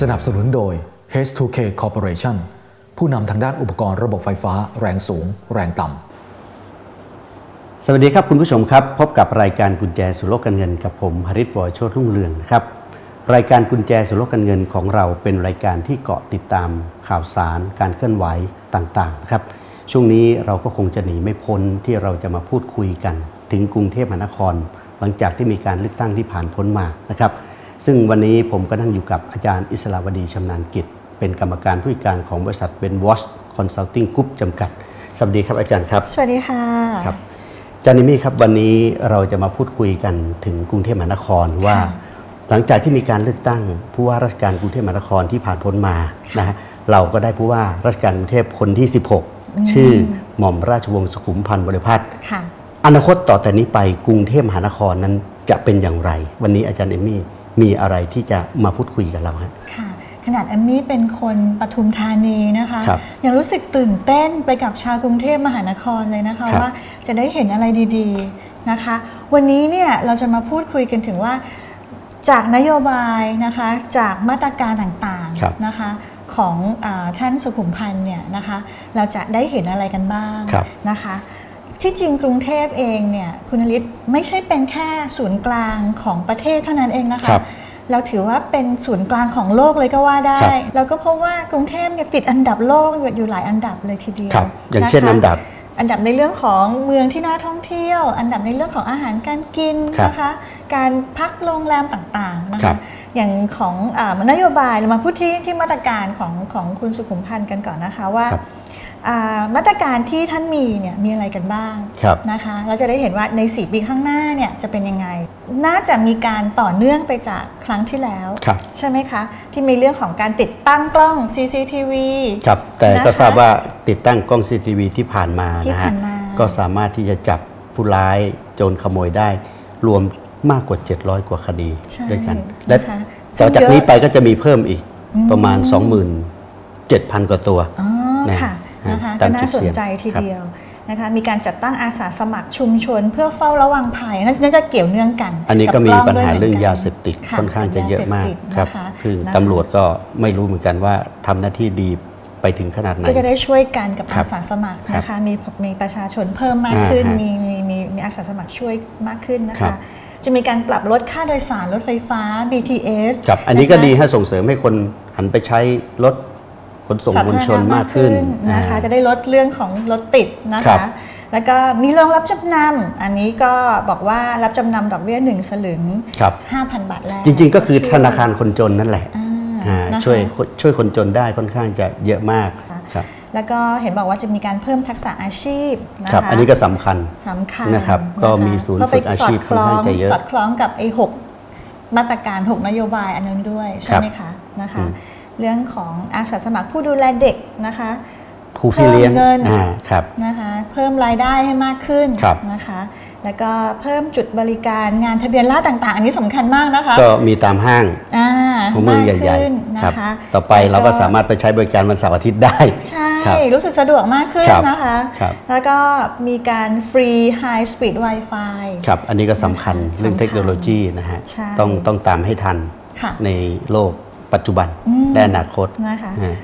สนับสนุนโดย H2K Corporation ผู้นำทางด้านอุปกรณ์ระบบไฟฟ้าแรงสูง แรงต่ำ สวัสดีครับคุณผู้ชมครับ พบกับรายการกุญแจสู่โลกการเงินกับผมหริศวอยโชติรุ่งเรืองนะครับ รายการกุญแจสู่โลกการเงินของเราเป็นรายการที่เกาะติดตามข่าวสาร การเคลื่อนไหวต่างๆนะครับ ช่วงนี้เราก็คงจะหนีไม่พ้นที่เราจะมาพูดคุยกัน ถึงกรุงเทพมหานคร หลังจากที่มีการเลือกตั้งที่ผ่านพ้นมานะครับ ซึ่งวันนี้ผมก็นั่งอยู่กับอาจารย์อิสลาวดีชำนาญกิจ เป็นกรรมการผู้จัดการของบริษัทเบนวอชคอนซัลทิงกรุ๊ปจำกัด สวัสดีครับอาจารย์ครับ สวัสดีค่ะครับอาจารย์นิมี่ครับวันนี้เราจะมาพูดคุยกันถึงกรุงเทพมหานครว่า หลังจากที่มีการเลือกตั้งผู้ว่าราชการกรุงเทพมหานครที่ผ่านพ้นมานะฮะเราก็ได้ผู้ว่าราชการกรุงเทพคนที่ 16 ชื่อหม่อมราชวงศ์สุขุมพันธ์บริพัตรค่ะอนาคตต่อแต่นี้ไปกรุงเทพมหานครนั้นจะเป็นอย่างไร วันนี้อาจารย์เอม มี่มีอะไรที่จะมาพูดคุยกับเราฮะค่ะขนาดแอมมี่เป็นคนปทุมธานีนะคะครับยังรู้สึกตื่นเต้นไปกับชาวกรุงเทพมหานครเลยนะคะครับว่าจะได้เห็นอะไรดีๆนะคะ วันนี้เนี่ยเราจะมาพูดคุยกันถึงว่าจากนโยบายนะคะจากมาตรการต่างครับๆนะคะของอาท่านสุขุมพันธ์เนี่ยนะคะเราจะได้เห็นอะไรกันบ้างครับนะคะ ที่จริงกรุงเทพเองเนี่ยคุณนฤทธิ์ไม่ใช่เป็นแค่ศูนย์กลางของประเทศเท่านั้นเองนะคะครับเราถือว่าเป็นศูนย์กลางของโลกเลยก็ว่าได้ ครับ แล้วก็เพราะว่ากรุงเทพเนี่ยติดอันดับโลกอยู่หลายอันดับเลยทีเดียวครับ อย่างเช่นะคะ อันดับ อันดับในเรื่องของเมืองที่น่าท่องเที่ยว อันดับในเรื่องของอาหารการกินครับนะคะ การพักโรงแรมต่างๆนะครัคะ บอย่างของอานโยบายเรามาพูดที่ที่มาตรการของของคุณสุขุมพันธ์กันก่อนนะคะว่า ครับอ่า มาตรการที่ท่านมีเนี่ยมีอะไรกันบ้างครับนะคะ เราจะได้เห็นว่าใน 4 ปีข้างหน้าเนี่ยจะเป็นยังไง น่าจะมีการต่อเนื่องไปจากครั้งที่แล้วครับใช่ไหมคะ ที่มีเรื่องของการติดตั้งกล้อง CCTV ครับแต่นะคะก็ทราบว่าติดตั้งกล้องซีทีวีที่ผ่านมาที่นะฮะผ่านมาก็สามารถที่จะจับผู้ร้ายโจรขโมยได้ รวมมากกว่า 700 กว่าคดีใช่ด้วยกันนะคะและต่อจากซึ่งเยอะนี้ไปก็จะมีเพิ่มอีกอืมประมาณ 27,000 กว่าตัวอ๋อนะค่ะ นะคะตาก็มน่าจุดสนเสี่ยงใจทีครับเดียวนะคะมีการจัดตั้งอาสาสมัครชุมชน เพื่อเฝ้าระวังภัยนั่นน่าจะเกี่ยวเนื่องกัน อันนี้บก็มีล้ปัญหาด้วยเรื่องหมืนกันยาเสพติดค่ะค่อนข้างจะเยอะมากยาสพติดครับนะคะคือนะคะตำรวจก็ไม่รู้เหมือนกันว่าทำหน้าที่ดีไปถึงขนาดไหนก็จะได้ช่วยกันกับครัอาบสาสมัครครับนะคะมีมีประชาชนเพิ่มมากขึ้นอ่าฮะมีมีมีมีอาสาสมัครช่วยมากขึ้นนะครัคะบจะมีการปรับลดค่าโดยสารรถไฟฟ้า BTS ครับอันนี้ก็ะคะดีให้ส่งเสริมให้คนหันไปใช้รถข นส่งมวลชนมากขึ้นนะคะอ่าจะได้ลดเรื่องของรถติดนะครัคะบแล้วก็มีโรงรับจำนำอันนี้ก็บอกว่ารับจำนำดอกเบี้ยหนึ่งสลึงครับ5,000บาทแรกจริง ๆ ก็คือธนาคารคนจนนั่นแหละอ่าอ่านะคะช่วยช่วยคนจนได้ค่อนข้างจะเยอะมากค่ะครับแล้วก็เห็นบอกว่าจะมีการเพิ่มทักษะอาชีพนะครับคะอันนี้ก็สำคัญสำคัญนะครับก็มีศูนย์ก็ไปฝึกอาชีพสดคล้อค่อนข้างจะเยอะสอดคล้องกับไอ้หกมาตรการ 6 นโยบายอันนั้นด้วย ใช่ไหมคะนะคะอืม เรื่องของอาสาสมัครผู้ดูแลเด็กนะคะครูพี่เลี้ยงเพิ่มเงินอ่าครับนะคะเพิ่มรายได้ให้มากขึ้นครับนะคะ แล้วก็เพิ่มจุดบริการงานทะเบียนราษฎร์ต่างๆ อันนี้สำคัญมากนะคะก็มีตามห้างอ่าของเมืองใหญ่มากขึ้นนะๆครับคะต่อไปเราก็สามารถไปใช้บริการวันเสาร์อาทิตย์ได้ ใช่ครับรู้สึกสะดวกมากขึ้นครับนะคะครับแล้วก็มีการฟรี High Speed Wi-Fi ครับอันนี้ก็สำคัญนะคะเรื่องสำคัญเทคโนโลยีนะฮะใช่ต้องต้องตามให้ทันค่ะในโลก ปัจจุบันอืมและอนาคตนะคะอ่า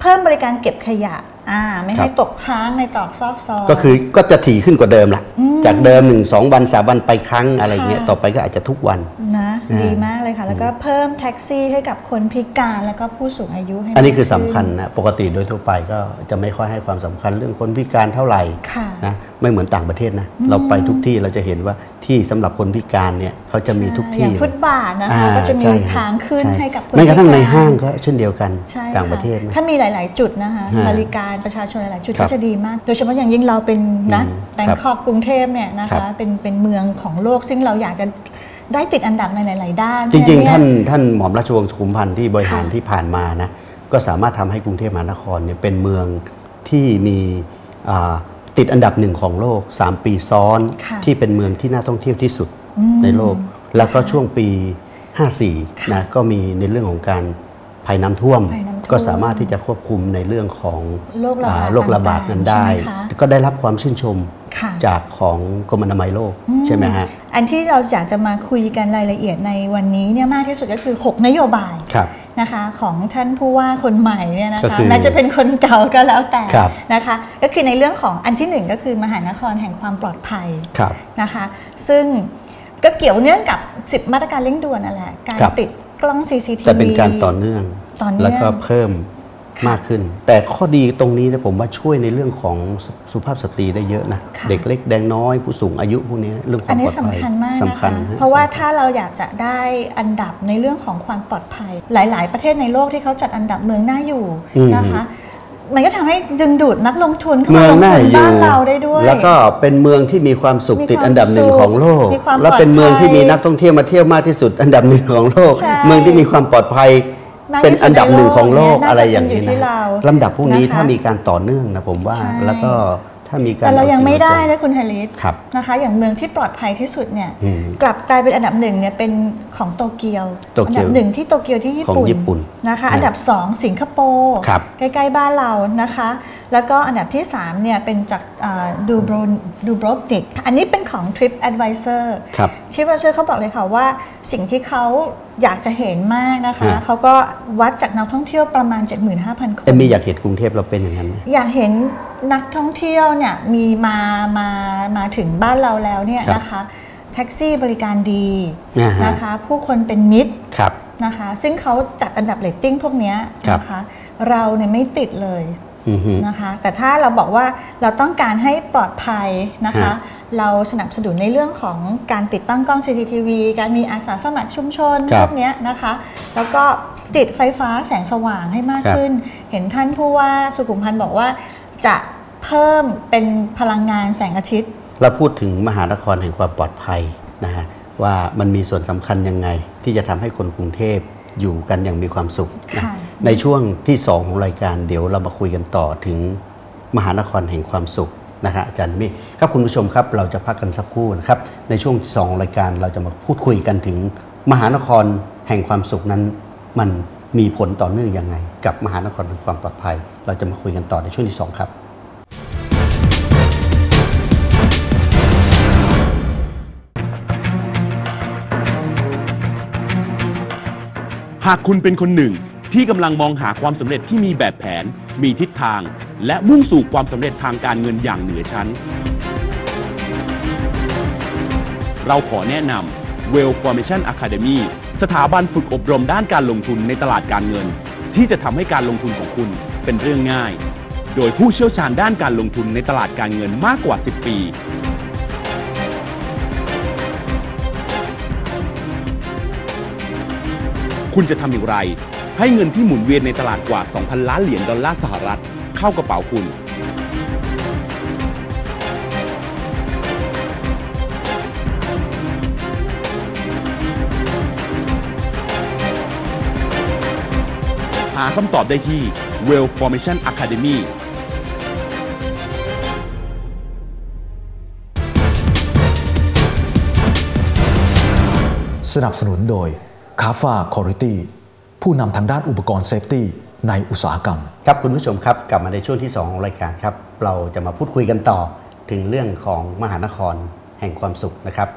เพิ่มบริการเก็บขยะอ่าไม่ครัให้บตกค้างในตรอกซอกซอยก็คือก็จะถี่ขึ้นกว่าเดิมละอืมจากเดิมหนึ่งสองวันสามวันไปครั้งอะไรเงี้ยค่ะต่อไปก็อาจจะทุกวันนะอ่า ดีมากเลยค่ะ แล้วก็เพิ่มแท็กซี่ให้กับคนพิการแล้วก็ผู้สูงอายุให้อันนี้คือมากสำขึ้คัญนะปกติโดยทั่วไปก็จะไม่ค่อยให้ความสำคัญเรื่องคนพิการเท่าไหร่ค่ะนะไม่เหมือนต่างประเทศนะอืมเราไปทุกที่เราจะเห็นว่าที่สำหรับคนพิการเนี่ยเขาจะมีทุกอที่ย่างฟุตบาทนะคะอ่าก็จะมีใช่ครับทางขึ้นช่ให้กับคนแม้กระทั่งในพิห้างก็เช่นเดียวกันใช่ต่างค่ประเทศนะถ้ามีหลาย ๆ จุดนะคะฮะบริการประชาชนหลาย ๆ จุดครัก็บจะดีมาก โดยเฉพาะอย่างยิ่งเราเป็นนะอืมแบงคอกกรุงเทพเนี่ยนะครัคะบเป็นเป็นเมืองของโลกซึ่งเราอยากจะ ได้ติดอันดับในหลาย ๆ ด้าน จริง ๆ ท่านเพะฉะท่านหม่อมราชวงศ์สุขุมพันธ์ที่บริหารค่ะที่ผ่านมานะก็สามารถทำให้กรุงเทพมหานครเนี่ยเป็นเมืองที่มีอ่าติดอันดับหนึ่งของโลก 3 ปีซ้อนค่ะที่เป็นเมืองที่น่าท่องเที่ยวที่สุดอืมในโลก แล้วก็ค่ะช่วงปีค่ะ54นะก็มีในเรื่องของการภัยน้ำท่วมภัยน้ำท่วม ก็สามารถที่จะควบคุมในเรื่องของโรคระบาดอ่โรคระบาดนั้นได้ต่างๆใช่ไหมคะก็ได้รับความชื่นชมค่ะ จากของกรมอนามัยโลกอืใช่ไหมฮะอันที่เราอยากจะมาคุยกันรายละเอียดในวันนี้เนี่ยมากที่สุดก็คือ 6 นโยบายครับนะคะของท่านผู้ว่าคนใหม่เนี่ยนะก็คะคือแม้จะเป็นคนเก่าก็แล้วแต่ครับนะคะก็คือในเรื่องของอันที่หนึ่งก็คือมหานครแห่งความปลอดภัยครับนะคะซึ่งก็เกี่ยวเนื่องกับ 10 มาตรการเร่งด่วนนั่นแหละการครับติดกล้อง CCTV แต่เป็นการต่อเนื่องต่อเนื่องแล้วก็เพิ่ม มากขึ้น แต่ข้อดีตรงนี้เนะผมว่าช่วยในเรื่องของสุสุภาพสตรีได้เยอะนะค่ะเด็กเล็กแดงน้อยผู้สูงอายุพวกนี้เรื่องควาอันมปนี้ลอดภัยสำคัญมากสำนะคัญคะฮเพราะว่าสำคัญถ้าเราอยากจะได้อันดับในเรื่องของความปลอดภัย หลาย ๆ ประเทศในโลกที่เขาจัดอันดับเมืองน่าอยู่อืมนะคะมันก็ทำให้ดึงดูดนักลงทุนเข้าเมืมาองลงน่าทุนอยู่บ้านเราได้ด้วย แล้วก็เป็นเมืองที่มีความสุขมีติดความอันดับหนึ่งสุขของโลกมีความแล้วเป็นเมืองที่มีปลอดภัยนักท่องเที่ยวมาเที่ยวมากที่สุดอันดับหนึ่งของโลกใช่เมืองที่มีความปลอดภัยมากที่สุด เป็นอันดับหนึ่งของโลกในโลกอะไรอย่างนี้น่าจะเป็นอยู่ที่นะเราลำดับพวกนี้นะคะถ้ามีการต่อเนื่องนะผมว่าใช่แล้วก็ ถ้ามีการแต่เรายังอจงไม่ได้อจังนะคุณฮาริสครับนะคะ อย่างเมืองที่ปลอดภัยที่สุดเนี่ยอืมกลับกลายเป็นอันดับหนึ่งเนี่ยเป็นของโตเกียวโตเกียวอัดับหนึ่งที่โตเกียวที่ญี่ของปุ่นญี่ปุ่นนะคะอืมอันดับสองสิงคโปร์ครับใกล้ๆบ้านเรานะคะ แล้วก็อันดับที่สามเนี่ยเป็นจากดูโบรดูโบรนิกอันนี้เป็นของ Trip Advisor ครับทริปเซอร์เขาบอกเลยค่ะว่าสิ่งที่เขาอยากจะเห็นมากนะคะฮะเขาก็วัดจากนักท่องเที่ยวประมาณ 75,000 คนแต่มีอยากเห็นกรุงเทพเราเป็นอย่างนั้นไหมอยากเห็น นักท่องเที่ยวเนี่ยมีมามามาถึงบ้านเราแล้วเนี่ยครับนะคะแท็กซี่บริการดีอ่าฮะนะคะ ผู้คนเป็นมิตรครับนะคะ ซึ่งเขาจัดอันดับเรตติ้งพวกเนี้ยครับนะคะ เราเนี่ยไม่ติดเลยอือฮึนะคะ แต่ถ้าเราบอกว่าเราต้องการให้ปลอดภัยนะคะฮะเราสนับสนุนในเรื่องของการติดตั้งกล้อง CCTV การมีอาสาสมัครชุมชนครัพบวกเนี้ยนะคะ แล้วก็ติดไฟฟ้าแสงสว่างให้มากครับขึ้น เห็นท่านผู้ว่าสุขุมพันธ์บอกว่าจะ เพิ่มเป็นพลังงานแสงอาทิตย์ เราพูดถึงมหานครแห่งความปลอดภัยนะฮะว่ามันมีส่วนสำคัญยังไง ที่จะทำให้คนกรุงเทพอยู่กันอย่างมีความสุขนะค่ะในช่วงที่ 2 ของรายการเดี๋ยวเรามาคุยกันต่อถึงมหานครแห่งความสุขนะฮะอาจารย์มิครับคุณผู้ชมครับเราจะพักกันสักครู่นะครับในช่วงที่สองของรายการเราจะมาพูดคุยกันถึง มหานครแห่งความสุขนั้น มันมีผลต่อเนื่องยังไง กับมหานครแห่งความปลอดภัย เราจะมาคุยกันต่อในช่วงที่สองครับ หากคุณเป็นคนหนึ่งที่กำลังมองหาความสำเร็จที่มีแบบแผน มีทิศทาง และมุ่งสู่ความสำเร็จทางการเงินอย่างเหนือชั้น เราขอแนะนำ Well Formation Academy สถาบันฝึกอบรมด้านการลงทุนในตลาดการเงิน ที่จะทำให้การลงทุนของคุณเป็นเรื่องง่าย โดยผู้เชี่ยวชาญด้านการลงทุนในตลาดการเงินมากกว่า 10 ปี คุณจะทำอย่างไร ให้เงินที่หมุนเวียนในตลาดกว่า 2,000 ล้านเหรียญดอลลาร์สหรัฐ เข้ากระเป๋าคุณ หาคำตอบได้ที่ Well Formation Academy สนับสนุนโดย c a f a Quality ผู้นำทางด้านอุปกรณ์เซฟตี้ในอุตสาหกรรม ครับคุณผู้ชมครับ กลับมาในช่วงที่ 2 ของรายการครับ เราจะมาพูดคุยกันต่อถึงเรื่องของมหานครแห่งความสุขนะครับ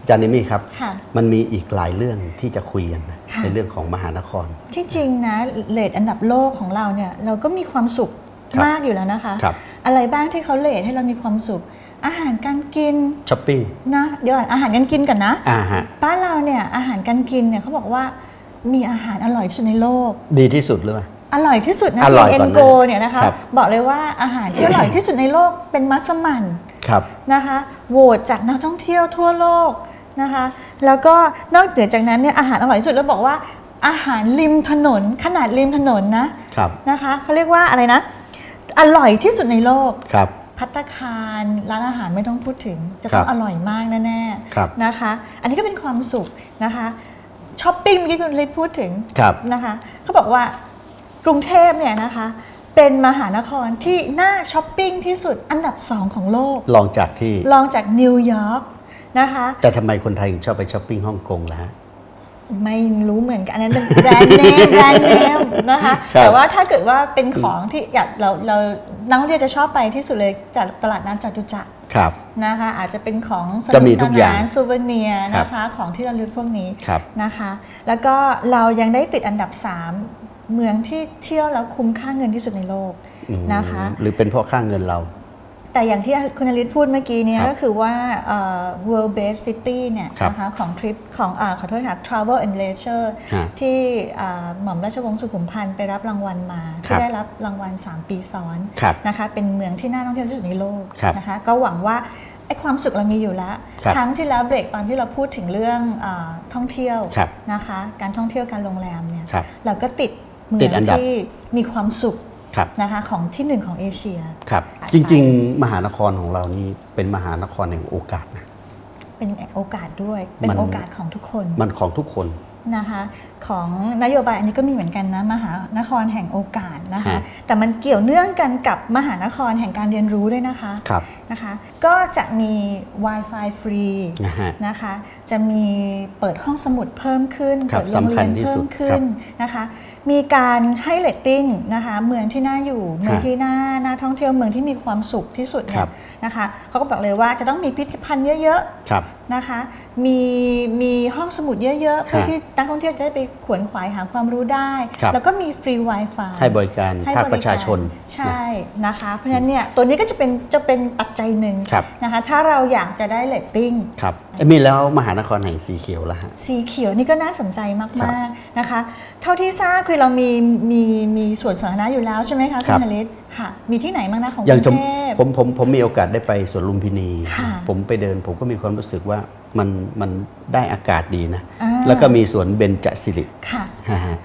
อาจารย์นิมี่ครับค่ะมันมีอีกหลายเรื่องที่จะคุยกันนะค่ะในเรื่องของมหานคร ที่จริงนะเลทอันดับโลกของเราเนี่ยเราก็มีความสุขครับมากอยู่แล้วนะคะครับอะไรบ้างที่เขาเลทให้เรามีความสุข อาหารการกินช้อปปิ้งนะเดี๋ยวก่อนอาหารการกินก่อนนะอ่าฮะบ้านเราเนี่ยอาหารการกินเนี่ยเขาบอกว่ามีอาหารอร่อยที่สุดในโลก ดีที่สุดหรือเปล่าอร่อยที่สุดนะอร่อยเอ็ก่อนนนะโกเนี่ยนะคะครับบอกเลยว่าอาหารที่อร่อยที่สุดในโลกเป็นมัสมั่นครับนะคะโหวตจากนักท่องเที่ยวทั่วโลกนะคะแล้วก็นอกเหนือจากนั้นเนี่ยอาหารอร่อยที่สุดแล้วบอกว่าอาหารริมถนนขนาดริมถนนนะครับนะคะเขาเรียกว่าอะไรนะ อร่อยที่สุดในโลกครับ พัตตาคารร้านอาหารไม่ต้องพูดถึง จะครัต้อบงอร่อยมากแน่ครับๆนะคะ อันนี้ก็เป็นความสุขนะคะช้อปปิ้งเมื่อกี้คุณฤทธิ์พูดถึงครับนะคะเขาบอกว่ากรุงเทพเนี่ยนะคะ เป็นมหานครที่น่าช้อปปิ้งที่สุดอันดับสองของโลกลองจากที่รองจากนิวยอร์กนะคะ แต่ทำไมคนไทยถึงชอบไปช้อปปิ้งฮ่องกงล่ะฮะ ไม่รู้เหมือนกันอันนั้นเป็นแบรนด์เนมแบรนด์เนมนะคะครับแต่ว่าถ้าเกิดว่าเป็นของที่อยากเราเรานักท่องเที่ยวจะชอบไปที่สุดเลยจากตลาดนัดจตุจักรครับนะคะอาจจะเป็นของสจะมีทุกอย่างซูเวเนียครับนะคะของที่ระลึกพวกนี้ครับนะคะ แล้วก็เรายังได้ติดอันดับ 3 เมืองที่เที่ยวแล้วคุ้มค่าเงินที่สุดในโลกอืมนะคะ หรือเป็นเพราะค่าเงินเรา แต่อย่างที่คุณนฤทธิ์พูดเมื่อกี้เนี่ยครับก็คือว่าเอ่อ world based city เนี่ยครับนะคะของทริปของอาขอโทษค่ะ travel and leisure ฮะที่อ่าหม่อมราชวงศ์สุขุมพันธ์ไปรับรางวัลมาครัที่บได้รับรางวัล 3 ปีซ้อนครับนะคะเป็นเมืองที่น่าท่องเที่ยวที่สุดในโลกครับนะคะก็หวังว่าไอ้ความสุขเรามีอยู่แล้ว ครับครั้งที่แล้วเบรกตอนที่เราพูดถึงเรื่องอาท่องเที่ยวครับนะคะ การท่องเที่ยวการโรงแรมเนี่ยครับเราก็ติดเมืติอดงอันดับที่มีความสุขครับ นะคะของที่หนึ่งของเอเชียครับจริง ๆ มหานครของเรานี่เป็นมหานครแห่งโอกาสนะเป็นโอกาสด้วย เป็นมันโอกาสของทุกคน มันของทุกคนนะคะของนโยบายอันนี้ก็มีเหมือนกันนะมหานครแห่งโอกาสนะคะฮะแต่มันเกี่ยวเนื่องกันกับมหานครแห่งการเรียนรู้ด้วยนะคะครับ นะคะ ก็จะมี Wi-Fi ฟรีนะฮะนะคะ จะมีเปิดห้องสมุดเพิ่มขึ้นครับเปิดโรงเรียนสำคัญที่เพิ่สุมดขึ้นนะคะ มีการให้เลตติ้งนะคะ เมืองที่น่าอยู่ เมืองที่น่าน่าท่องเที่ยว เมืองที่มีความสุขที่สุดคเนี่รัยบนะคะเขาก็บอกเลยว่าจะต้องมีพิพิธภัณฑ์เยอะๆครับนะคะ มีมีห้องสมุดเยอะๆ เพื่อฮะที่นักท่องเที่ยวจะได้ไปขวนขวายหาความรู้ได้ครับแล้วก็มีฟรี Wi-Fi ให้บริการให้ภาคบประชาชน ใช่นะคะ เพราะฉะนั้นเนี่ยตัวนี้ก็จะเป็นจะเป็นปัจจัยหนึ่งครับนะคะถ้าเราอยากจะได้เลตติ้งครับเอ้ยมีแล้วมหานครแห่งสีเขียวละฮะสีเขียวนี่ก็น่าสนใจครัมากบๆนะคะ เท่าที่ทราบคือเรามีมีมีส่วนสาธารณะอยู่แล้วใช่ไหมคะคคุรัณบธลิตค่ะ มีที่ไหนบ้างนะของกอย่างรุสมงเทพผมผมผมมีโอกาสได้ไปสวนลุมพินีค่ะผมไปเดินผมก็มีความรู้สึกว่ามันมันได้อากาศดีนะอ่าแล้วก็มีสวนเบญจสิริค่ะฮะฮะ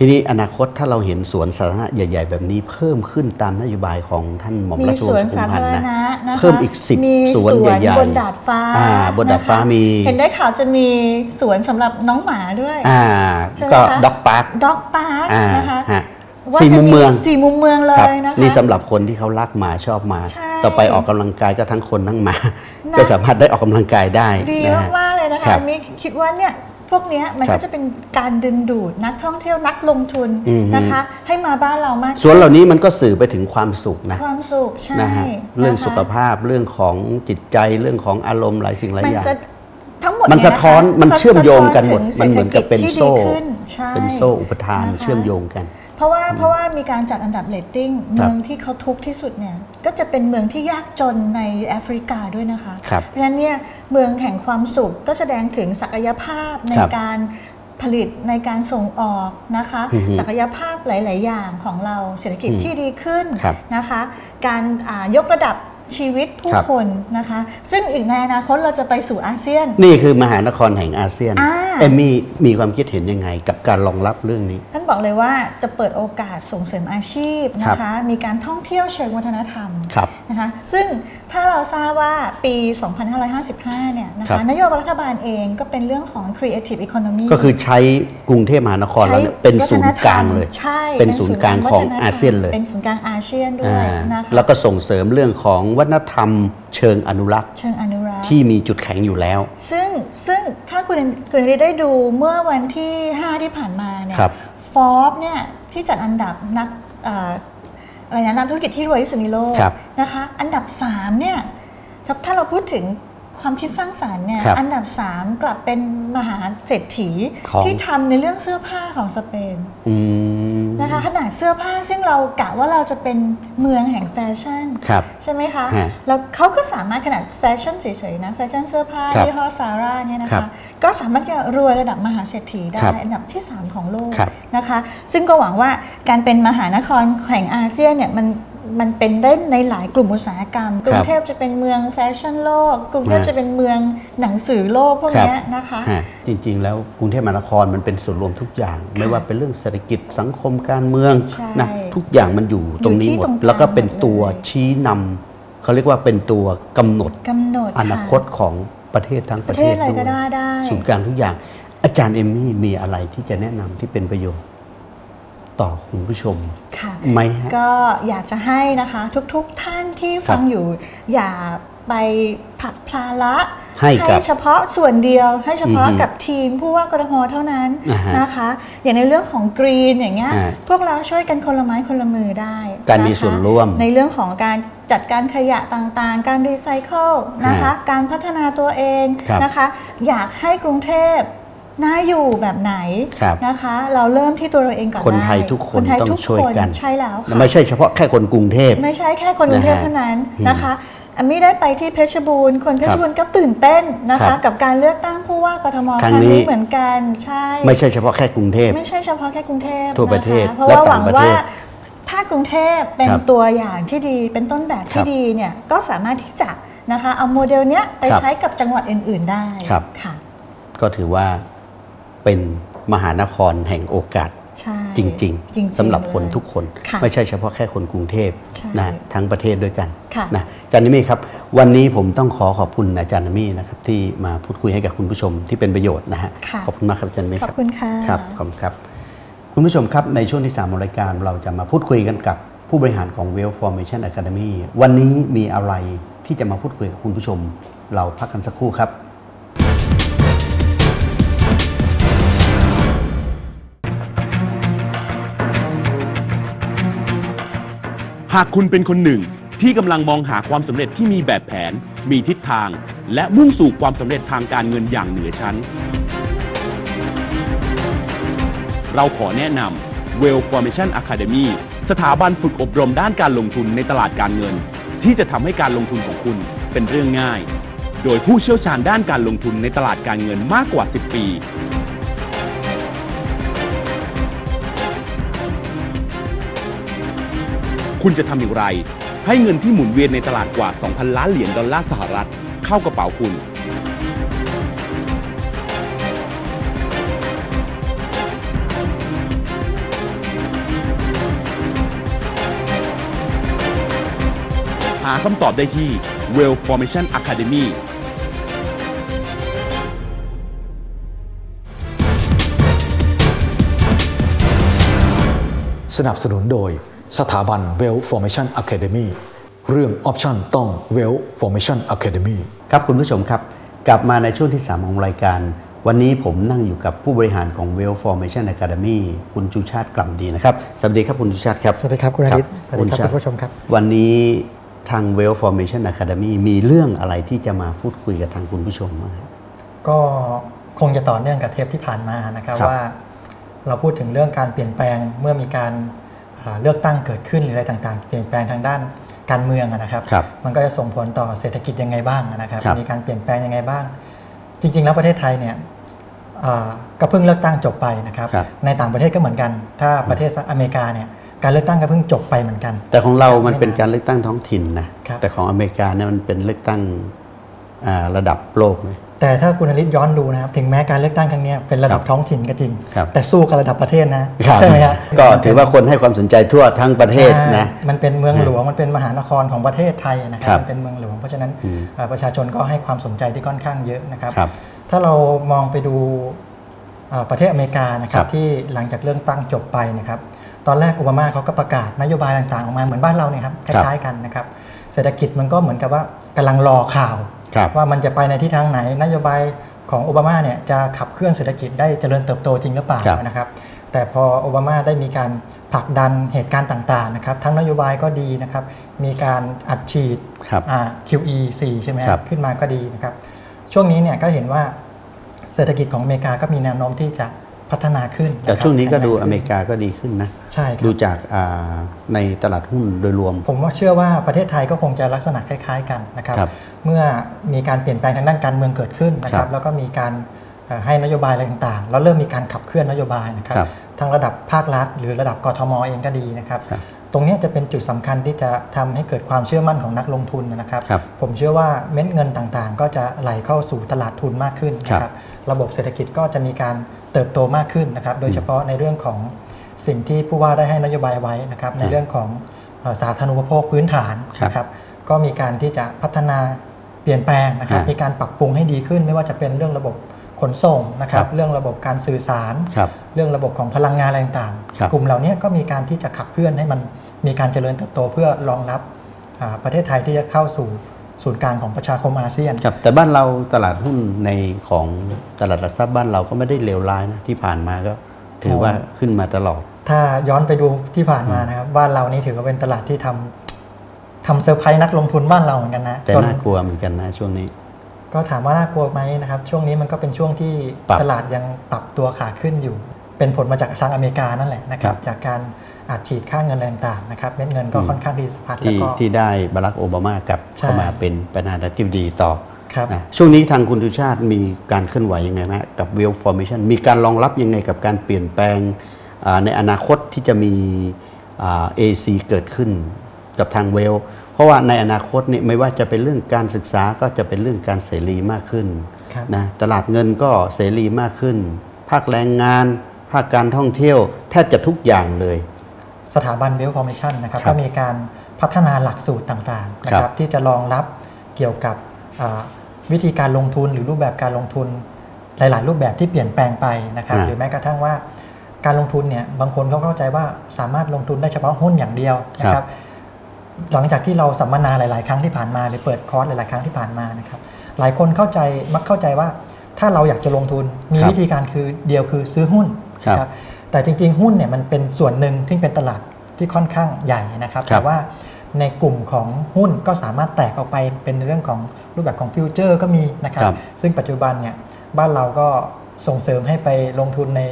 ทีนี้อนาคตถ้าเราเห็นสวนสาธารณะใหญ่ ๆ แบบนี้เพิ่มขึ้นตามนโยบายของท่านหม่อมมีราชวสงวนศ์สุขุสามพัธานรธ์นะณะนะคะเพิ่มอีกสิบมีสวนใหญ่ๆบนดาดฟ้าอ่าบนดาดฟ้าะคะมี เห็นได้ข่าวจะมีสวนสำหรับน้องหมาด้วยอ่าใช่ไหมก็คะด็อกพาร์คด็อกพาร์คอ่านะคะฮะว่าสี่จะมุมเมืองสี่มุมเมืองเลครับยนะคะนี่สำหรับคนที่เขารักหมาชอบหมาใช่ต่อไปออกกำลังกายก็ทั้งคนทั้งหมานะก็สามารถได้ออกกำลังกายได้ดีนะฮะมากๆเลยนะคะครับมีคิดว่าเนี่ย พวกเนี้ยมันครัก็บจะเป็นการดึงดูดนักท่องเที่ยวนักลงทุนอืมนะคะ ให้มาบ้านเรามากสวนเหล่านี้มันก็สื่อไปถึงความสุขนะความสุขใช่นะฮะเรื่องนะคะสุขภาพเรื่องของจิตใจเรื่องของอารมณ์หลายสิ่งหลายมันอย่างสะทั้งหมดมันเยสะท้อนคมันเชื่อมโยงกันหมดสะท้อมันเหมือนกับเป็นศรษฐโซ่ที่ดีขึ้นใช่เป็นโซ่อุปทานนะคะเชื่อมโยงกัน เพราะว่าเพราะว่ามีการจัดอันดับเรตติ้งเมืองที่เขาทุกข์ที่สุดเนี่ยก็จะเป็นเมืองที่ยากจนในแอฟริกาด้วยนะคะครับเพราะฉะนั้นเนี่ยเมืองแห่งความสุขก็แสดงถึงศักยภาพในครับการผลิตในการส่งออกนะคะอือฮึศักยภาพหลาย ๆ อย่างของเราเศรษฐกิจอืมที่ดีขึ้นครับนะคะ การอ่ายกระดับชีวิตผู้ครับคนนะคะ ซึ่งอีกในอนาคตเราจะไปสู่อาเซียน นี่คือมหานครแห่งอาเซียนอ่าเอมมี่มีความคิดเห็นยังไง กับการรองรับเรื่องนี้ท่าน บอกเลยว่าจะเปิดโอกาสส่งเสริมอาชีพนะคะ มีการท่องเที่ยวเชิงวัฒนธรรมครับนะคะ ซึ่งถ้าเราทราบว่าปี 2555 เนี่ยนะครัคะบนโยบายรัฐบาลเองก็เป็นเรื่องของ creative economy ก็คือใช้กรุงเทพมหานครเราเนี่ยเป็นศูนย์กลางเลยใช่เป็นศูนย์กลางของอาเซียนเลย เป็นศูนย์กลางอาเซียนด้วยอ่านะคะแล้วก็ส่งเสริมเรื่องของวัฒนธรรมเชิงอนุรักษ์ เชิงอนุรักษ์ที่มีจุดแข็งอยู่แล้ว ซึ่งซึ่งถ้าคุณคุณฤทธิ์ได้ดูเมื่อวันที่ 5 ที่ผ่านมาเนี่ย ครับฟอร์บเนี่ยที่จัดอันดับนักเอ่ออะไรนะนักธุรกิจที่รวยที่สุดในโลกครับนะคะอันดับ3เนี่ยถ้าถ้าเราพูดถึงความคิดสร้างสารรค์เนี่ยครับอันดับ 3 กลับเป็นมหาเศรษฐีของที่ทำในเรื่องเสื้อผ้าของสเปนอืม นะคะขนาดเสื้อผ้าซึ่งเรากะว่าเราจะเป็นเมืองแห่งแฟชั่นครับใช่ไหมคะฮะแล้วเขาก็สามารถขนาดแฟชั่นเฉยๆนะแฟชั่นเสื้อผ้าครับยี่ห้อซาร่าเนี่ยนะครัคะบก็สามารถจะรวยระดับมหาเศรษฐีได้ครับอันดับที่ 3 ของโลกครับนะคะ ซึ่งก็หวังว่าการเป็นมหานครแห่งอาเซียนเนี่ยมัน มันเป็นได้ในหลายกลุ่มอุตสาหกรรม กรุงเทพจะเป็นเมืองแฟชั่นโลก กรุงเทพฮะจะเป็นเมืองหนังสือโลกพวกครับเนี้ยนะคะฮะจริงๆ แล้วกรุงเทพมหานครมันเป็นส่วนรวมทุกอย่าง ไม่ว่าเป็นเรื่องเศรษฐกิจสังคมการเมืองใช่นะทุกอย่างมันอยู่ตรงนี้อยู่ที่หมดตรงกลางแล้วก็เป็นหมดเลยตัวชี้นำเขาเรียกว่าเป็นตัวกำหนดกำหนดอนาคตะของประเทศทั้งปประระเทเทศศอะไรด้วก็ยได้ได้ศูนย์กลางทุกอย่าง อาจารย์เอมมี่มีอะไรที่จะแนะนำที่เป็นประโยชน์ ต่อคุณผู้ชมค่ะไหมฮะก็อยากจะให้นะคะทุกๆท่านที่ฟังครับอยู่ อย่าไปผลักภาระให้กับเฉพาะส่วนเดียวให้เฉพาะอือฮึกับทีมผู้ว่ากทมเท่านั้นอ่าฮะนะคะ อย่างในเรื่องของกรีนอย่างเงี้ยอ่าพวกเราช่วยกันคนละไม้คนละมือได้ การมีะคะส่วนร่วม ในเรื่องของการจัดการขยะต่างๆ การรีไซเคิลนะคะ การพัฒนาตัวเองครับนะคะ อยากให้กรุงเทพ น่าอยู่แบบไหนครับนะคะ เราเริ่มที่ตัวเราเองก่อนคนไทยด้ทุกคนไทยต้องทุกช่วยกันใช่แล้วค่ะไม่ใช่เฉพาะแค่คนกรุงเทพ ไม่ใช่แค่คนกรุงเทพนะฮะเท่านั้นอืมนะคะอามี่ได้ไปที่เพชรบูรณ์คนเพชครัรบบูรณ์ก็ตื่นเต้นนะครัคะบกับการเลือกตั้งผู้ว่ากทมครั้งนี้เหมือนกันใช่ไม่ใช่เฉพาะแค่กรุงเทพไม่ใช่เฉพาะแค่กรุงเทพทั่วประเทศนคเพราะและว่าหต่าวังงประว่าเทศถ้ากรุงเทพเป็นครับตัวอย่างที่ดีเป็นต้นแบบครัที่บดีเนี่ยก็สามารถที่จะนะคะเอาโมเดลเนี้ยไปครับใช้กับจังหวัดอื่น ๆ ได้ครับค่ะ ก็ถือว่า เป็นมหานครแห่งโอกาสใช่จริงจริงๆๆสำหรับคนเลยทุกคนค่ะไม่ใช่เฉพาะแค่คนกรุงเทพใช่นะทั้งประเทศด้วยกันค่ะนะอาจารย์นิมี่ครับวันนี้ผมต้องขอขอบคุณอาจารย์นิมี่นะครับที่มาพูดคุยให้กับคุณผู้ชมที่เป็นประโยชน์นะฮะค่ะขอบคุณมากครับอาจารย์นิมี่ขคอบรับคุณค่ะครับขอบคุณครับ คุณผู้ชมครับในช่วงที่3ของรายการเราจะมาพูดคุยกันกับผู้บริหารของ Well Formation Academy วันนี้มีอะไรที่จะมาพูดคุยกับคุณผู้ชม เราพักกันสักครู่ครับากคุณเป็นคนหนึ่งที่กำลังมองหาความสำเร็จที่มีแบบแผน มีทิศทาง และมุ่งสู่ความสำเร็จทางการเงินอย่างเหนือชั้น เราขอแนะนำ Well Formation Academy สถาบันฝึกอบรมด้านการลงทุนในตลาดการเงิน ที่จะทำให้การลงทุนของคุณเป็นเรื่องง่าย โดยผู้เชี่ยวชาญด้านการลงทุนในตลาดการเงินมากกว่า 10 ปี คุณจะทำอย่างไร ให้เงินที่หมุนเวียนในตลาดกว่า 2,000 ล้านเหรียญดอลลาร์สหรัฐ เข้ากระเป๋าคุณ หาคำตอบได้ที่ Well Formation Academy สนับสนุนโดย สถาบัน Well Formation Academy เรื่องออปชันต้อง Well Formation Academy ครับคุณผู้ชมครับ กลับมาในช่วงที่ 3 ของรายการ วันนี้ผมนั่งอยู่กับผู้บริหารของ Well Formation Academy คุณชูชาติกล่ำดีนะครับ สวัสดีครับคุณชูชาติครับ สวัสดีครับคุณอาทิตย์ครับสวัสดีครับคุณชาติคุณผู้ชมครับ วันนี้ทาง Well Formation Academy มีเรื่องอะไรที่จะมาพูดคุยกับทางคุณผู้ชมบ้างครับก็คงจะต่อเนื่องกับเทปที่ผ่านมานะครับครับว่า เราพูดถึงเรื่องการเปลี่ยนแปลงเมื่อมีการอ่า เลือกตั้งเกิดขึ้นหรืออะไรต่างๆ เปลี่ยนแปลงทางด้านการเมืองอะนะครับครับมันก็จะส่งผลต่อเศรษฐกิจยังไงบ้างอะนะครับครับมีการเปลี่ยนแปลงยังไงบ้าง จริง ๆ แล้วประเทศไทยเนี่ยอ่าก็เพิ่งเลือกตั้งจบไปนะครับครับในต่างประเทศก็เหมือนกัน ถ้าประเทศอเมริกาเนี่ยการเลือกตั้งก็เพิ่งจบไปเหมือนกัน แต่ของเรามันเป็นการเลือกตั้งท้องถิ่นนะครับแต่ของอเมริกาเนี่ยมันเป็นเลือกตั้งอ่าระดับโลกเลย แต่ถ้าคุณอลิศย้อนดูนะครับถึงแม้การเลือกตั้งครั้งเนี้ยเป็นระดับครับท้องถิ่นก็จริงครับแต่สู้กับระดับประเทศนะใช่ไหมครับก็ถือว่าคนให้ความสนใจทั่วทั้งประเทศนะใช่มันเป็นเมืองหลวงมันเป็นมหานครของประเทศไทยนะคครัรับบมันเป็นเมืองหลวงเพราะฉะนั้นอืมเอ่อประชาชนก็ให้ความสนใจที่ค่อนข้างเยอะนะครับครับถ้าเรามองไปดูเอ่อประเทศอเมริกานะครัครับบที่หลังจากเลือกตั้งจบไปนะครับตอนแรกโอบามาเขาก็ประกาศนโยบายต่างๆออกมาเหมือนบ้านเราเนี่ยครับคครับล้ายๆกันนะครับเศรษฐกิจมันก็เหมือนกับว่ากำลังรอข่าวครับ ว่ามันจะไปในทิศทางไหนนโยบายของโอบามาเนี่ยจะขับเคลื่อนเศรษฐกิจได้เจริญเติบโตจริงหรือเปล่าครับนะครับแต่พอโอบามาได้มีการผลักดันเหตุการณ์ต่างๆนะครับทั้งนโยบายก็ดีนะครับมีการอัดฉีดครับอ่า QE 4ใช่ไหมครับขึ้นมาก็ดีนะครับช่วงนี้เนี่ยก็เห็นว่าเศรษฐกิจของอเมริกาก็มีแนวโน้มที่จะพัฒนาขึ้น แต่ะครับช่วงนี้ก็ดูแข็งแรงอเมริกาก็ดีขึ้นนะใช่คดูรับจากอ่าในตลาดหุ้นโดยรวม ผมว่าเชื่อว่าประเทศไทยก็คงจะลักษณะคล้าย ๆ กันนะครับครับ เมื่อมีการเปลี่ยนแปลงทางด้านการเมืองเกิดขึ้นนะคครัรับบแล้วก็มีการเอ่อให้นโยบายอะไรต่างๆ แล้วเริ่มมีการขับเคลื่อนนโยบายนะครับครับทั้งระดับภาครัฐ หรือระดับกทมเองก็ดีนะครับครับตรงเนี้ยจะเป็นจุดสำคัญที่จะทำให้เกิดความเชื่อมั่นของนักลงทุนนะครับครับผมเชื่อว่าเม็ดเงินต่างๆ ก็จะไหลเข้าสู่ตลาดทุนมากขึ้นนะคครัรับบระบบเศรษฐกิจก็จะมีการเติบโตมากขึ้นนะครับ โดยเฉพาะในเรื่องของสิ่งที่ผู้ว่าได้ให้นโยบายไว้นะครับ ในเรื่องของเอ่อสาธารณูปโภคพื้นฐานนะครับ ก็มีการที่จะพัฒนาเป ลี่ยนแปลงนะครับอ่ามีมีการปรับปรุงให้ดีขึ้น ไม่ว่าจะเป็นเรื่องระบบขนส่งนะครัครับบเรื่องระบบการสื่อสารครับเรื่องระบบของพลังงานอะไรต่างครับๆกลุ่มเหล่านี้ก็มีการที่จะขับเคลื่อนให้มันมีการเจริญเติบโตเพื่อรองรับอ่าประเทศไทยที่จะเข้าสู่ศูนย์กลางของประชาคมอาเซียนครับแต่บ้านเราตลาดหุ้นในของตลาดหลักทรัพย์บ้านเราก็ไม่ได้เลวร้ายนะที่ผ่านมาก็ถือว่าขึ้นมาตลอด ถ้าย้อนไปดูที่ผ่านมานะครับบ้านเรานี่ถือว่าเป็นตลาดที่ทำ ทำเซอร์ไพรส์นักลงทุนบ้านเราเหมือนกันนะแต่จนน่ากลัวเหมือนกันนะช่วงนี้ ก็ถามว่าน่ากลัวไหมนะครับ ช่วงนี้มันก็เป็นช่วงที่ปรับตลาดยังปรับตัวขาขึ้นอยู่ เป็นผลมาจากทางอเมริกานั่นแหละนะครับครับจากการอัดฉีดค่าเงินอะไรต่างๆนะครับเม็ดเงินก็อืมค่อนข้างที่จะสะพัดแล้วที่ก็ที่ได้บารักโอบามากลับใช่เข้ามาเป็นประธานาธิบดีต่อครับนะช่วงนี้ทางคุณทุชาติมีการเคลื่อนไหวยังไงไหมกับ Wealth Formation มีการรองรับยังไงกับการเปลี่ยนแปลงอ่าในอนาคตที่จะมีอ่า AC เกิดขึ้น กับทางเวล เพราะว่าในอนาคตเนี่ยไม่ว่าจะเป็นเรื่องการศึกษาก็จะเป็นเรื่องการเสรีมากขึ้นครับนะตลาดเงินก็เสรีมากขึ้น ภาคแรงงาน ภาคการท่องเที่ยวแทบจะทุกอย่างเลย สถาบันเวลฟอร์เมชันนะครับครับก็มีการพัฒนาหลักสูตรต่างๆนะคครัรับบที่จะรองรับเกี่ยวกับอ่าวิธีการลงทุนหรือรูปแบบการลงทุนหลาย ๆ รูปแบบที่เปลี่ยนแปลงไปนะครับอ่าหรือแม้กระทั่งว่าการลงทุนเนี่ยบางคนเขาเข้าใจว่าสามารถลงทุนได้เฉพาะหุ้นอย่างเดียวนะครับ หลังจากที่เราสัมมนาหลาย ๆ ครั้งที่ผ่านมาหรือเปิดคอร์สหลาย ๆ ครั้งที่ผ่านมานะครับหลายคนเข้าใจมักเข้าใจว่าถ้าเราอยากจะลงทุนมีครับวิธีการคือเดียวคือซื้อหุ้นครับนะแต่จริง ๆ หุ้นเนี่ยมันเป็นส่วนหนึ่งที่เป็นตลาดที่ค่อนข้างใหญ่นะครับครับแต่ว่าในกลุ่มของหุ้นก็สามารถแตกออกไปเป็นเรื่องของรูปแบบของฟิวเจอร์ก็มีนะครับครับซึ่งปัจจุบันเนี่ยบ้านเราก็ส่งเสริมให้ไปลงทุนใน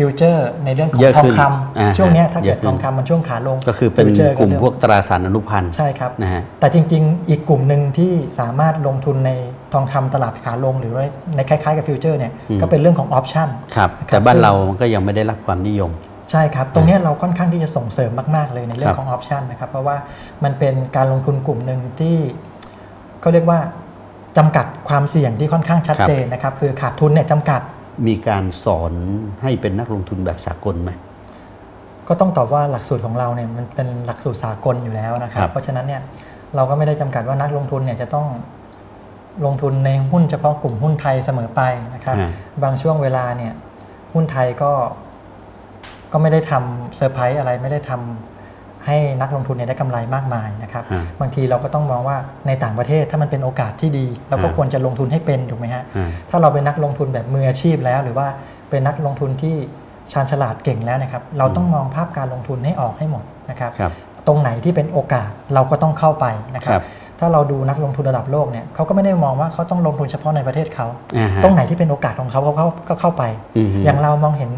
ฟิวเจอร์ในเรื่องของเยอะทอขึ้งนคอ่าำช่วงเนี้ยถ้าเยเกิอะดขึ้น ทองคำมันช่วงขาลงก็คือเป็น future กลุ่มเริ่พวกตราสารอนุพันธ์ใช่ครับ นะฮะ แต่จริงๆ อีกกลุ่มหนึ่งที่สามารถลงทุนในทองคำตลาดขาลง หรือว่าในคล้ายๆกับฟิวเจอร์เนี่ยอืม ก็เป็นเรื่องของออปชันครับนะครับ แต่บ้านซึ่งเรามันก็ยังไม่ได้รับความนิยม ใช่ครับ ตรงเนี้ยเราค่อนข้างที่จะส่งเสริมมาก ๆ เลยในเรื่อครังบของออปชันนะครับ เพราะว่ามันเป็นการลงทุนกลุ่มหนึ่งที่เขาเรียกว่าจำกัดความเสี่ยงที่ค่อนข้างชัดเจนนะครับ คือขาดทุนเนี่ยจำกัด มีการสอนให้เป็นนักลงทุนแบบสากลไหมก็ต้องตอบว่าหลักสูตรของเราเนี่ยมันเป็นหลักสูตรสากลอยู่แล้วนะครัครับบเพราะฉะนั้นเนี่ยเราก็ไม่ได้จำกัดว่านักลงทุนเนี่ยจะต้องลงทุนในหุ้นเฉพาะกลุ่มหุ้นไทยเสมอไปนะครับอ่าบางช่วงเวลาเนี่ยหุ้นไทยก็ก็ไม่ได้ทำเซอร์ไพรส์อะไรไม่ได้ทำ ให้นักลงทุนเนี่ยได้กำไรมากมายนะครับอ่าบางทีเราก็ต้องมองว่าในต่างประเทศถ้ามันเป็นโอกาสที่ดี เราก็อ่าควรจะลงทุนให้เป็นถูกไหมฮะอ่าถ้าเราเป็นนักลงทุนแบบมืออาชีพแล้ว หรือว่าเป็นนักลงทุนที่ชาญฉลาดเก่งแล้วนะครับ เราต้องมองภาพการลงทุนให้ออกให้หมดนะครับครับตรงไหนที่เป็นโอกาสเราก็ต้องเข้าไปนะครัครับบถ้าเราดูนักลงทุนระดับโลกเนี่ยเขาก็ไม่ได้มองว่าเขาต้องลงทุนเฉพาะในประเทศเขาอ่าฮะตรงไหนที่เป็นโอกาสของเขาเขาเขาก็เข้าไปอือฮึอย่างเรามองเห็น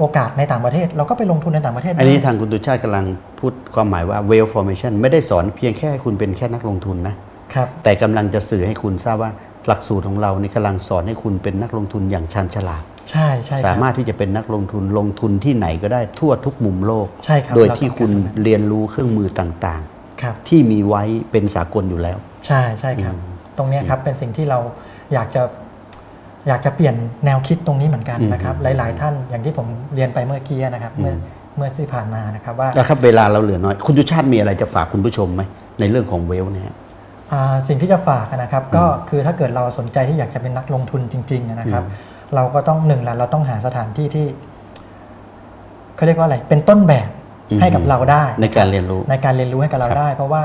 โอกาสในต่างประเทศ เราก็ไปลงทุนในต่างประเทศ อันนี้ได้ทางคุณตุชาติกำลังพูดความหมายว่า wealth formation ไม่ได้สอนเพียงแค่ให้คุณเป็นแค่นักลงทุนนะครับแต่กำลังจะสื่อให้คุณทราบว่าหลักสูตรของเรานี่กำลังสอนให้คุณเป็นนักลงทุนอย่างชันฉลาดใช่ใช่ครับสามารถที่จะเป็นนักลงทุนลงทุนที่ไหนก็ได้ทั่วทุกมุมโลกใช่ครับโดยเราที่ต้องการคุณตรงนั้นเรียนรู้เครื่องมือต่างครับๆที่มีไว้เป็นสากลอยู่แล้ว ใช่ใช่ครับอืมตรงเนี้ยครับเป็นสิ่งที่เราอยากจะ อยากจะเปลี่ยนแนวคิดตรงนี้เหมือนกันนะครับอืมหลาย ๆ ท่านอย่างที่ผมเรียนไปเมื่อกี้นะครับ เมื่ออืมเมื่อที่ผ่านมานะครับว่าแล้วครับเวลาเราเหลือน้อย คุณตุชาติมีอะไรจะฝากคุณผู้ชมไหมในเรื่องของเวลเนี่ยอ่าสิ่งที่จะฝากนะครับก็คือถ้าเกิดเราสนใจที่อยากจะเป็นนักลงทุนจริง ๆ นะครับอืมเราก็ต้องหนึ่งละเราต้องหาสถานที่ที่เขาเรียกว่าอะไรเป็นต้นแบบให้กับเราได้ ในการเรียนรู้ในการเรียนรู้ให้กับเราครับได้ เพราะว่า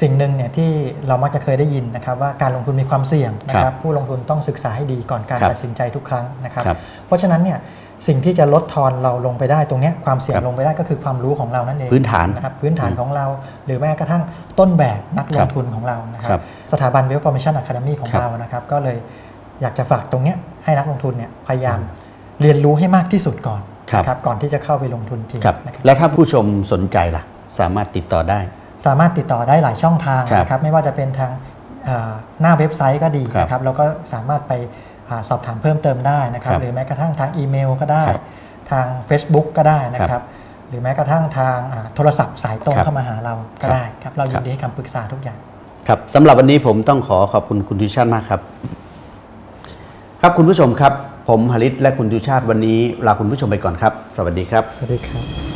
สิ่งหนึ่งเนี่ยที่เรามักจะเคยได้ยินนะครับว่าการลงทุนมีความเสี่ยงนะคครัรับบผู้ลงทุนต้องศึกษาให้ดีก่อนการครับตัดสินใจทุกครั้งนะครับครับ เพราะฉะนั้นเนี่ยสิ่งที่จะลดทอนเราลงไปได้ตรงเนี้ยความเสี่ยงครับลงไปได้ก็คือความรู้ของเรานั่นเองพื้นฐานนะครับพื้นฐานของเรา หรือแม้กระทั่งต้นแบบนักลครังบทุนของเรานะคครัรับบสถาบัน Wealth Formation Academy ของครับเรานะครับก็เลยอยากจะฝากตรงเนี้ยให้นักลงทุนเนี่ยพยายามเรียนรู้ให้มากที่สุดก่อนครับนะครับก่อนที่จะเข้าไปลงทุนจริงครับนะครับแล้วถ้าผู้ชมสนใจล่ะ สามารถติดต่อได้ สามารถติดต่อได้หลายช่องทางครับนะครับไม่ว่าจะเป็นทางเอ่อหน้าเว็บไซต์ก็ดีครับนะครับแล้วก็สามารถไปอ่าสอบถามเพิ่มเติมได้นะครับครับหรือแม้กระทั่งทางอีเมลก็ได้ครับทาง Facebook ก็ได้นะคครัรับบหรือแม้กระทั่งทางอ่าโทรศัพท์สายตรงครับเข้ามาหาเราก็ได้ครับเราคยิรันบดีให้คำปรึกษาทุกอย่างครับสำหรับวันนี้ผมต้องขอขอบคุณคุณทุชาติมากครับ ครับคุณผู้ชมครับ ผมหริตและคุณทุชาติวันนี้ลาคุณผู้ชมไปก่อนครับ สวัสดีครับ สวัสดีครับ